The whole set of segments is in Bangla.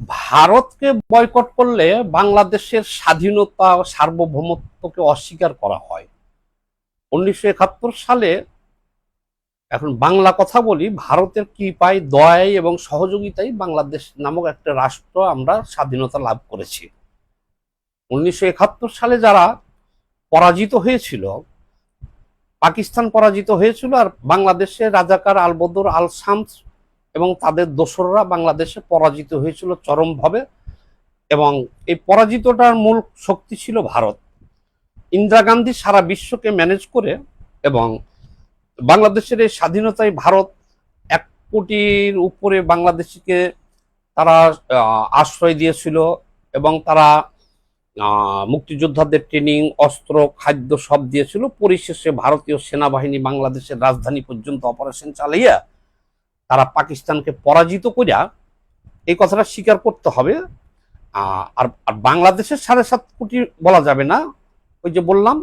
ভারতকে বয়কট করলে বাংলাদেশের স্বাধীনতা সার্বভৌমত্বকে অস্বীকার করা হয়। উনিশশো একাত্তর সালে এখন বাংলা কথা বলি, ভারতের কৃপায় দয়ায় এবং সহযোগিতায় বাংলাদেশ নামক একটা রাষ্ট্র আমরা স্বাধীনতা লাভ করেছি। উনিশশো একাত্তর সালে যারা পরাজিত হয়েছিল, পাকিস্তান পরাজিত হয়েছিল আর বাংলাদেশে রাজাকার আলবদর আল শামস এবং তাদের দোসররা বাংলাদেশে পরাজিত হয়েছিল চরমভাবে এবং এই পরাজিতটার মূল শক্তি ছিল ভারত। ইন্দিরা গান্ধী সারা বিশ্বকে ম্যানেজ করে এবং বাংলাদেশের এই স্বাধীনতায় ভারত এক কোটির উপরে বাংলাদেশিকে তারা আশ্রয় দিয়েছিল এবং তারা মুক্তিযোদ্ধাদের ট্রেনিং, অস্ত্র, খাদ্য সব দিয়েছিল। পরিশেষে ভারতীয় সেনাবাহিনী বাংলাদেশের রাজধানী পর্যন্ত অপারেশন চালাইয়া তারা পাকিস্তানকে পরাজিত করিয়া এই কথাটা স্বীকার করতে হবে। আর আর বাংলাদেশের সাড়ে সাত কোটি বলা যাবে না। ওই যে বললাম,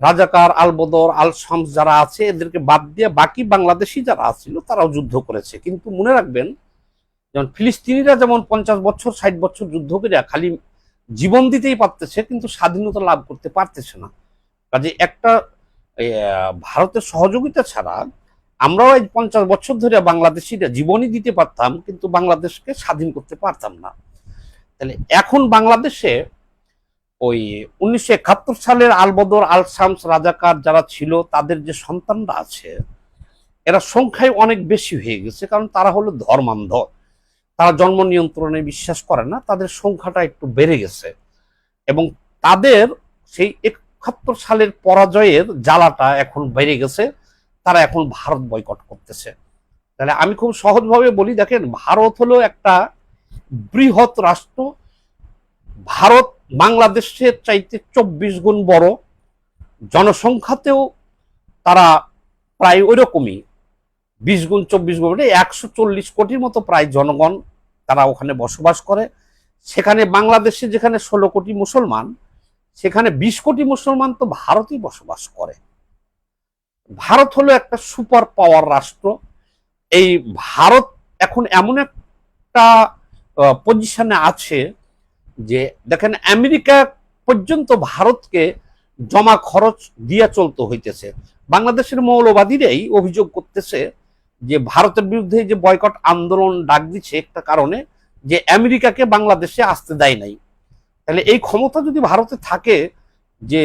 রাজাকার আলবদর আল শামস যারা আছে, এদেরকে বাদ দিয়ে বাকি বাংলাদেশি যারা আছিল, তারাও যুদ্ধ করেছে। কিন্তু মনে রাখবেন, যেমন ফিলিস্তিনিরা যেমন পঞ্চাশ বছর, ষাট বছর যুদ্ধ করিয়া খালি জীবন দিতেই পারতেছে, কিন্তু স্বাধীনতা লাভ করতে পারতেছে না। কাজে একটা ভারতের সহযোগিতা ছাড়া আমরাও এই পঞ্চাশ বছর ধরে বাংলাদেশিরা জীবনই দিতে পারতাম, কিন্তু বাংলাদেশকে স্বাধীন করতে পারতাম না। তাহলে এখন বাংলাদেশে ওই উনিশশো একাত্তর সালের আলবদর আল শামস রাজাকার যারা ছিল, তাদের যে সন্তানরা আছে, এরা সংখ্যায় অনেক বেশি হয়ে গেছে, কারণ তারা হলো ধর্মান্ধ তারা জন্ম নিয়ন্ত্রণে বিশ্বাস করে না, তাদের সংখ্যাটা একটু বেড়ে গেছে। এবং তাদের সেই একাত্তর সালের পরাজয়ের জ্বালাটা এখন বেড়ে গেছে। তারা এখন ভারত বয়কট করতেছে। তাহলে আমি খুব সহজভাবে বলি, দেখেন, ভারত হলো একটা বৃহৎ রাষ্ট্র। ভারত বাংলাদেশের চাইতে চব্বিশ গুণ বড়। জনসংখ্যাতেও তারা প্রায় ওই রকমই বিশ গুণ, চব্বিশ গুণ মানে একশো চল্লিশ কোটির মতো প্রায় জনগণ তারা ওখানে বসবাস করে। সেখানে বাংলাদেশে যেখানে ষোলো কোটি মুসলমান, সেখানে বিশ কোটি মুসলমান তো ভারতেই বসবাস করে। ভারত হলো একটা সুপার পাওয়ার রাষ্ট্র। এই ভারত এখন এমন একটা পজিশনে আছে যে, দেখেন আমেরিকা পর্যন্ত ভারতকে জমা খরচ দিয়ে চলতে হইতেছে। বাংলাদেশের মৌলবাদীরাই অভিযোগ করতেছে যে, ভারতের বিরুদ্ধে যে বয়কট আন্দোলন ডাক দিচ্ছে একটা কারণে যে, আমেরিকাকে বাংলাদেশে আসতে দেয় নাই। তাহলে এই ক্ষমতা যদি ভারতে থাকে যে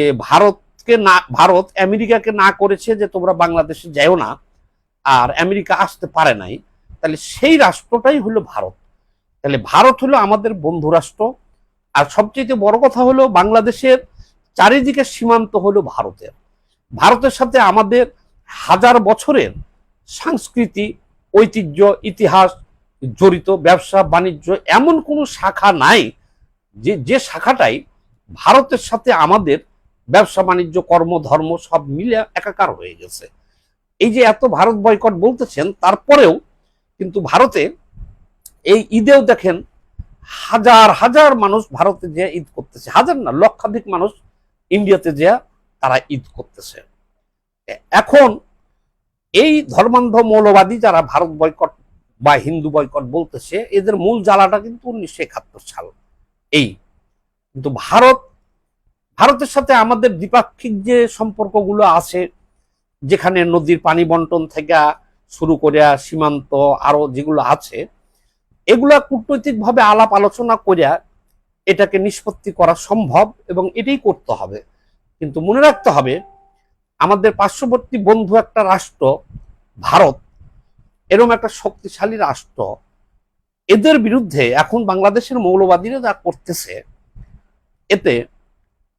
ভারতকে না, ভারত আমেরিকাকে না করেছে যে তোমরা বাংলাদেশে যাও না, আর আমেরিকা আসতে পারে নাই, তাহলে সেই রাষ্ট্রটাই হলো ভারত। তাহলে ভারত হলো আমাদের বন্ধু রাষ্ট্র, আর সবচেয়ে বড় কথা হলো বাংলাদেশের চারিদিকে সীমান্ত হলো ভারতের। ভারতের সাথে আমাদের হাজার বছরের সংস্কৃতি, ঐতিহ্য, ইতিহাস, জড়িত, ব্যবসা, বাণিজ্য, এমন কোনো শাখা নাই, যে যে শাখাটাই ভারতের সাথে আমাদের ব্যবসা, বাণিজ্য, কর্ম, ধর্ম সব মিলে একাকার হয়ে গেছে। এই যে এত ভারত বয়কট বলতেছেন, তারপরেও কিন্তু ভারতে এই ঈদেও দেখেন হাজার হাজার মানুষ ভারতে যে ঈদ করতেছে। হাজার না, লক্ষাধিক মানুষ ইন্ডিয়াতে যে তারা ঈদ করতেছে। এখন এই ধর্মান্ধ মৌলবাদী যারা ভারত বয়কট বা হিন্দু বয়কট বলতেছে, এদের মূল জ্বালাটা কিন্তু উনিশশো একাত্তর সাল। এই কিন্তু ভারত ভারতের সাথে আমাদের দ্বিপাক্ষিক যে সম্পর্কগুলো আছে, যেখানে নদীর পানি বন্টন থেকে শুরু করে সীমান্ত আরও যেগুলো আছে, এগুলা কূটনৈতিকভাবে আলাপ আলোচনা করিয়া এটাকে নিষ্পত্তি করা সম্ভব এবং এটাই করতে হবে। কিন্তু মনে রাখতে হবে, আমাদের পার্শ্ববর্তী বন্ধু একটা রাষ্ট্র, ভারত এরকম একটা শক্তিশালী রাষ্ট্র। এদের বিরুদ্ধে এখন বাংলাদেশের মৌলবাদীরা যা করতেছে, এতে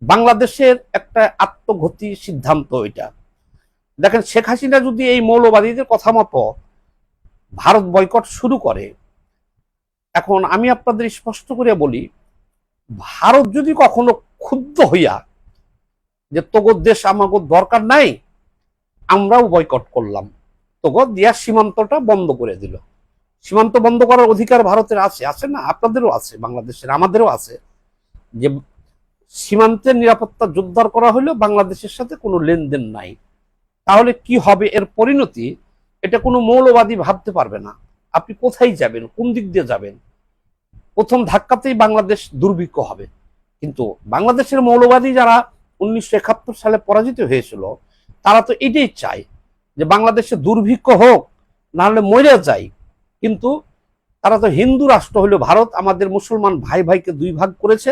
বাংলাদেশের একটা আত্মঘতি সিদ্ধান্ত এটা। দেখেন, শেখ হাসিনা যদি এই মৌলবাদীদের কথা মতো ভারত বয়কট শুরু করে, এখন আমি আপনাদের স্পষ্ট করে বলি, ভারত যদি কখনো ক্ষুব্ধ হইয়া যে তোগর দেশ আমাকে দরকার নাই, আমরাও বয়কট করলাম। তোগর দিয়া সীমান্তটা বন্ধ করে দিল। সীমান্ত বন্ধ করার অধিকার ভারতের আছে আছে না? আপনাদেরও আছে, বাংলাদেশের, আমাদেরও আছে। যে সীমান্তের নিরাপত্তা জোরদার করা হলেও বাংলাদেশের সাথে কোনো লেনদেন নাই। তাহলে কি হবে এর পরিণতি? এটা কোনো মৌলবাদী ভাবতে পারবে না। আপনি কোথায় যাবেন? কোন দিক দিয়ে যাবেন? প্রথম ধাক্কাতেই বাংলাদেশ দুর্ভিক্ষ হবে। কিন্তু বাংলাদেশের মৌলবাদী যারা উনিশশো একাত্তর সালে পরাজিত হয়েছিল, তারা তো এটাই চায় যে বাংলাদেশে দুর্ভিক্ষ হোক, নাহলে মরে যায় কিন্তু তারা তো হিন্দু রাষ্ট্র হলো ভারত আমাদের মুসলমান ভাই ভাইকে দুই ভাগ করেছে।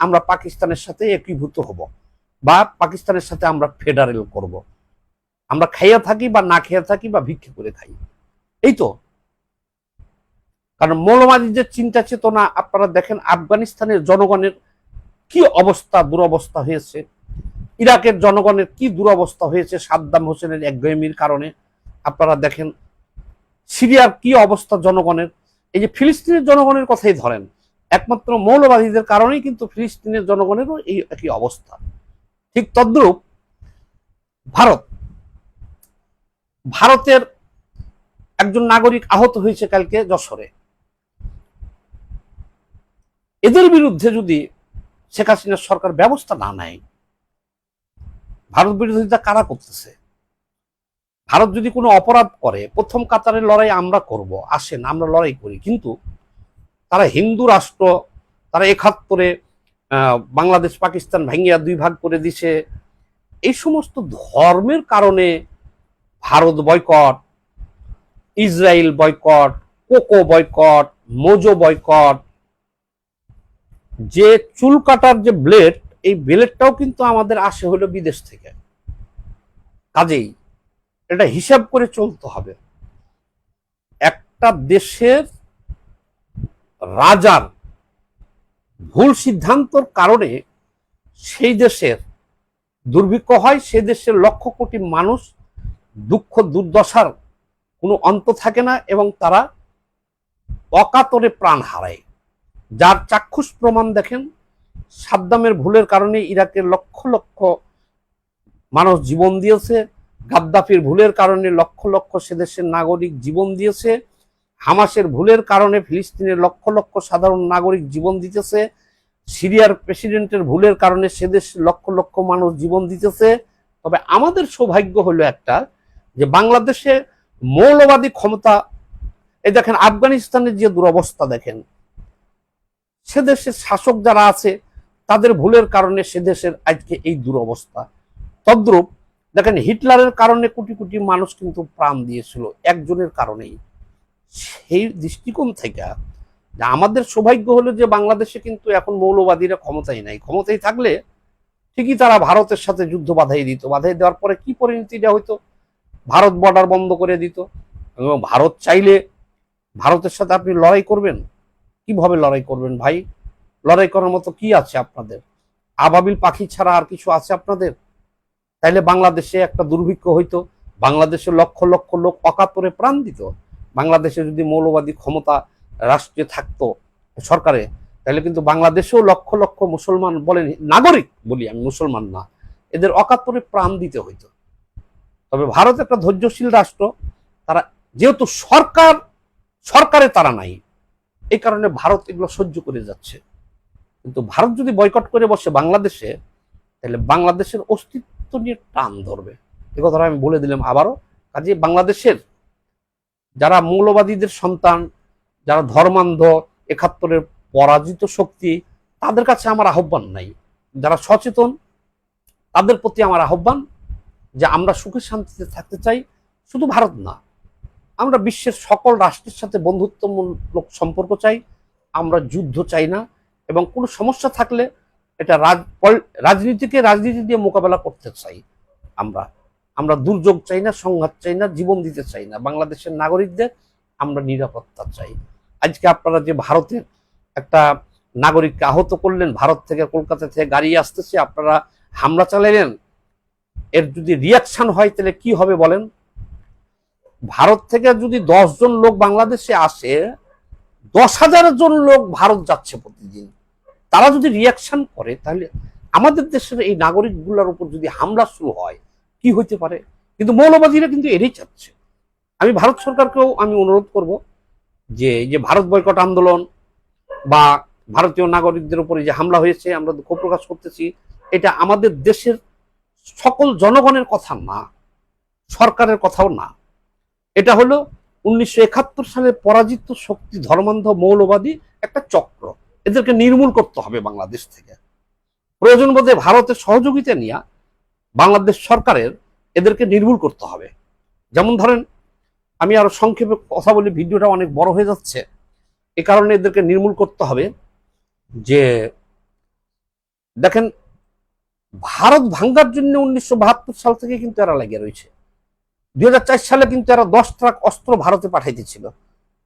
আমরা পাকিস্তানের সাথে একীভূত হব বা পাকিস্তানের সাথে আমরা ফেডারেল করব। আমরা খাইয়া থাকি বা না খেয়ে থাকি বা ভিক্ষে করে খাই। এই তো। কারণ মৌলবাদীদের চিন্তা চেতনা, আপনারা দেখেন আফগানিস্তানের জনগণের কি অবস্থা, দুরবস্থা হয়েছে। ইরাকের জনগণের কি দুরবস্থা হয়েছে সাদ্দাম হোসেনের একগয়মির কারণে। আপনারা দেখেন সিরিয়ার কি অবস্থা জনগণের। এই যে ফিলিস্তিনের জনগণের কথাই ধরেন একমাত্র মৌলবাদীদের কারণেই কিন্তু ফিলিস্তিনের জনগণেরও এই একই অবস্থা। ঠিক তদ্রূপ ভারত, ভারতের একজন নাগরিক আহত হয়েছে কালকে যশোরে। এদের বিরুদ্ধে যদি শেখ হাসিনার সরকার ব্যবস্থা না নেয়, ভারত বিরোধিতা কারা করতেছে? ভারত যদি কোনো অপরাধ করে, প্রথম কাতারের লড়াই আমরা করব, আসেন, আমরা লড়াই করি। কিন্তু তারা হিন্দু রাষ্ট্র, তারা একাত্তরে বাংলাদেশ, পাকিস্তান ভাঙ্গিয়া দুই ভাগ করে দিছে। এই সমস্ত ধর্মের কারণে Bharat boycott, Israel boycott, Coco boycott, Mojo boycott, যে চুল কাটার যে ব্লেড, এই ব্লেডটাও কিন্তু আমাদের আসে হলো বিদেশ থেকে। কাজেই এটা হিসাব করে চলতে হবে। একটা দেশের রাজার ভুল সিদ্ধান্তর কারণে সেই দেশের দুর্ভিক্ষ হয়, সেই দেশের লক্ষ কোটি মানুষ দুঃখ, দুর্দশার কোনো অন্ত থাকে না এবং তারা অকাতরে প্রাণ হারায়। যার চাক্ষুষ প্রমাণ দেখেন, সাদ্দামের ভুলের কারণে ইরাকের লক্ষ লক্ষ মানুষ জীবন দিয়েছে, গাদ্দাফির ভুলের কারণে লক্ষ লক্ষ সে দেশের নাগরিক জীবন দিয়েছে হামাসের ভুলের কারণে ফিলিস্তিনের লক্ষ লক্ষ সাধারণ নাগরিক জীবন দিতেছে, সিরিয়ার প্রেসিডেন্টের ভুলের কারণে সে দেশ লক্ষ লক্ষ মানুষ জীবন দিতেছে। তবে আমাদের সৌভাগ্য হলো একটা যে বাংলাদেশে মৌলবাদী ক্ষমতা, এই দেখেন আফগানিস্তানের যে দুরবস্থা দেখেন, সে দেশের শাসক যারা আছে, তাদের ভুলের কারণে সে দেশের আজকে এই দুরবস্থা। তদ্রূপ, দেখেন হিটলারের কারণে কোটি কোটি মানুষ কিন্তু প্রাণ দিয়েছিল, একজনের কারণেই। সেই দৃষ্টিকোণ থেকে আমাদের সৌভাগ্য হলো যে বাংলাদেশে কিন্তু এখন মৌলবাদীরা ক্ষমতাই নাই। ক্ষমতায় থাকলে ঠিকই তারা ভারতের সাথে যুদ্ধ বাধাই দিত। বাধাই দেওয়ার পরে কি পরিণতিটা হইতো? ভারত বর্ডার বন্ধ করে দিত। এবং ভারত চাইলে ভারতের সাথে আপনি লড়াই করবেন? কীভাবে লড়াই করবেন ভাই? লড়াই করার মতো কি আছে আপনাদের? আবাবিল পাখি ছাড়া আর কিছু আছে আপনাদের? তাইলে বাংলাদেশে একটা দুর্ভিক্ষ হইতো। বাংলাদেশে লক্ষ লক্ষ লোক অকাতরে প্রাণ দিত। বাংলাদেশে যদি মৌলবাদী ক্ষমতা রাষ্ট্রে থাকতো সরকারে, তাহলে কিন্তু বাংলাদেশেও লক্ষ লক্ষ মুসলমান বলেন, নাগরিক বলি আমি, মুসলমান না, এদের অকাতরে প্রাণ দিতে হইতো। তবে ভারত একটা ধৈর্যশীল রাষ্ট্র, তারা যেহেতু সরকার, সরকারে তারা নাই, এই কারণে ভারত এগুলো সহ্য করে যাচ্ছে। কিন্তু ভারত যদি বয়কট করে বসে বাংলাদেশে, তাহলে বাংলাদেশের অস্তিত্ব নিয়ে টান ধরবে। এ কথাটা আমি বলে দিলাম আবারও। কাজে বাংলাদেশের যারা মৌলবাদীদের সন্তান, যারা ধর্মান্ধ, একাত্তরের পরাজিত শক্তি, তাদের কাছে আমার আহ্বান নাই। যারা সচেতন, তাদের প্রতি আমার আহ্বান যে আমরা সুখে শান্তিতে থাকতে চাই, শুধু ভারত না, আমরা বিশ্বের সকল রাষ্ট্রের সাথে বন্ধুত্বমূলক সম্পর্ক চাই, আমরা যুদ্ধ চাই না এবং কোনো সমস্যা থাকলে এটা রাজনীতিকে রাজনীতি দিয়ে মোকাবেলা করতে চাই আমরা। আমরা দুর্যোগ চাই না, সংঘাত চাই না, জীবন দিতে চাই না। বাংলাদেশের নাগরিকদের আমরা নিরাপত্তা চাই। আজকে আপনারা যে ভারতের একটা নাগরিককে আহত করলেন, ভারত থেকে কলকাতা থেকে গাড়ি আসতেছে, আপনারা হামলা চালালেন, এর যদি রিয়াকশন হয় তাহলে কি হবে বলেন? ভারত থেকে যদি জন লোক বাংলাদেশে আসে, দশ হাজার জন লোক ভারত যাচ্ছে প্রতিদিন। তারা যদি রিয়াকশন করে, তাহলে আমাদের দেশের এই নাগরিকগুলোর উপর যদি হামলা শুরু হয় কি হইতে পারে? কিন্তু মৌলবাদীরা কিন্তু এড়িয়ে যাচ্ছে আমি ভারত সরকারকেও আমি অনুরোধ করব যে যে ভারত বয়কট আন্দোলন বা ভারতীয় নাগরিকদের উপরে যে হামলা হয়েছে, আমরা দুঃখ প্রকাশ করতেছি, এটা আমাদের দেশের সকল জনগণের কথা না, সরকারের কথাও না। এটা হলো উনিশশো একাত্তর সালে পরাজিত শক্তি ধর্মান্ধ মৌলবাদী একটা চক্র। এদেরকে নির্মূল করতে হবে বাংলাদেশ থেকে। প্রয়োজন বোধে ভারতের সহযোগিতা নিয়ে বাংলাদেশ সরকারের এদেরকে নির্মূল করতে হবে। যেমন ধরেন, আমি আরও সংক্ষেপে কথা বলি, ভিডিওটা অনেক বড় হয়ে যাচ্ছে। এ কারণে এদেরকে নির্মূল করতে হবে যে, দেখেন, ভারত ভাঙ্গার জন্য উনিশশো বাহাত্তর সাল থেকে কিন্তু এরা লাগিয়ে রয়েছে। দুই হাজার চার সালে কিন্তু এরা দশ ট্রাক অস্ত্র ভারতে পাঠাইতেছিল,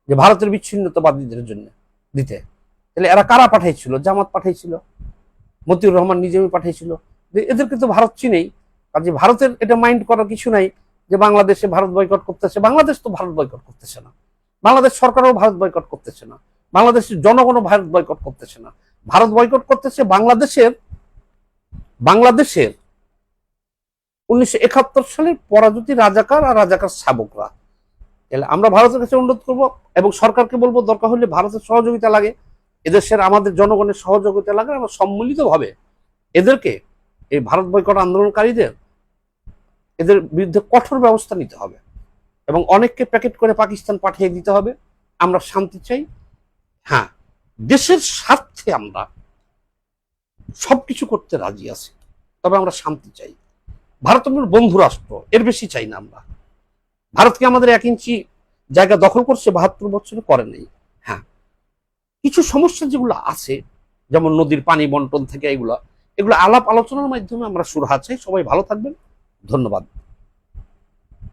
যে ভারতের বিচ্ছিন্নতাবাদীদের জন্য দিতে। তাহলে এরা কারা পাঠাইছিল? জামাত পাঠাইছিল, মতিউর রহমান নিজেই পাঠিয়েছিল এদেরকে তো ভারত চিনেই। কাজে ভারতের এটা মাইন্ড করার কিছু নাই যে বাংলাদেশে ভারত বয়কট করতেছে। বাংলাদেশ তো ভারত বয়কট করতেছে না। বাংলাদেশ সরকারও ভারত বয়কট করতেছে না। বাংলাদেশের জনগণও ভারত বয়কট করতেছে না। ভারত বয়কট করতেছে বাংলাদেশের বাংলাদেশের উনিশশো একাত্তর সালের পরাজিত রাজাকার আর রাজাকার শাবকরা। তাহলে আমরা ভারতের কাছে অনুরোধ করব এবং সরকারকে বলব দরকার হলে ভারতের সহযোগিতা লাগে। এদেশের আমাদের জনগণের সহযোগিতা লাগে। আমরা সম্মিলিতভাবে এদেরকে এই ভারত বয়কট আন্দোলনকারীদের এদের বিরুদ্ধে কঠোর ব্যবস্থা নিতে হবে। এবং অনেককে প্যাকেট করে পাকিস্তান পাঠিয়ে দিতে হবে। আমরা শান্তি চাই। হ্যাঁ দেশের স্বার্থে আমরা সবকিছু করতে রাজি আছি। তবে আমরা শান্তি চাই। ভারত আমাদের বন্ধু রাষ্ট্র, এর বেশি চাই না আমরা। ভারতকে আমাদের এক ইঞ্চি জায়গা দখল করছে? বাহাত্তর বছরে করে নেই। হ্যাঁ কিছু সমস্যা যেগুলো আছে, যেমন নদীর পানি বন্টন থেকে এগুলো এগুলো আলাপ আলোচনার মাধ্যমে আমরা সুরাহা চাই। সবাই ভালো থাকবেন। ধন্যবাদ।